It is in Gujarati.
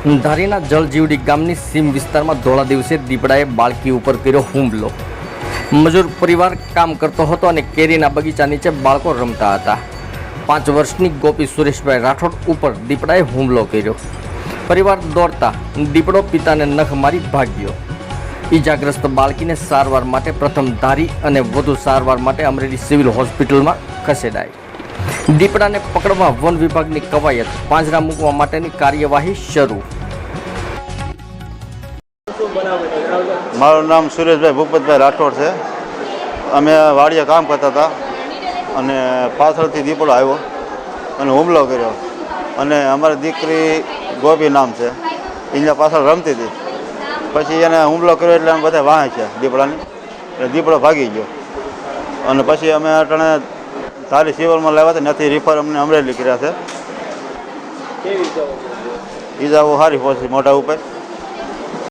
ધારીના જળજીવડી ગામની સીમ વિસ્તારમાં ધોળા દિવસે દીપડાએ બાળકી ઉપર કર્યો હુમલો. મજૂર પરિવાર કામ કરતો હતો અને કેરીના બગીચા નીચે બાળકો રમતા હતા. પાંચ વર્ષની ગોપી સુરેશભાઈ રાઠોડ ઉપર દીપડાએ હુમલો કર્યો. પરિવાર દોડતા દીપડો પિતાને નખ મારી ભાગ્યો. ઈજાગ્રસ્ત બાળકીને સારવાર માટે પ્રથમ ધારી અને વધુ સારવાર માટે અમરેલી સિવિલ હોસ્પિટલમાં ખસેડાઈ. દીપડાને પકડવા વન વિભાગની કવાયત, પાંજરા મૂકવા માટેની કાર્યવાહી શરૂ. મારું નામ સુરેશભાઈ ભૂપતભાઈ રાઠોડ છે. અમે વાડીએ કામ કરતા હતા અને પાછળથી દીપડો આવ્યો અને હુમલો કર્યો. અને અમારી દીકરી ગોપી નામ છે. એના પાછળ રમતી હતી. પછી એને હુમલો કર્યો એટલે અમે બધા વાંચ્યા દીપડાની. એટલે દીપડો ભાગી ગયો. અને પછી અમે અટાણે ધારી સિવિલમાં લાવ્યા હતા ત્યાંથી રિફર અમને અમરેલી કર્યા છે. ઈજાઓ સારી પહોંચી મોઢા ઉપર.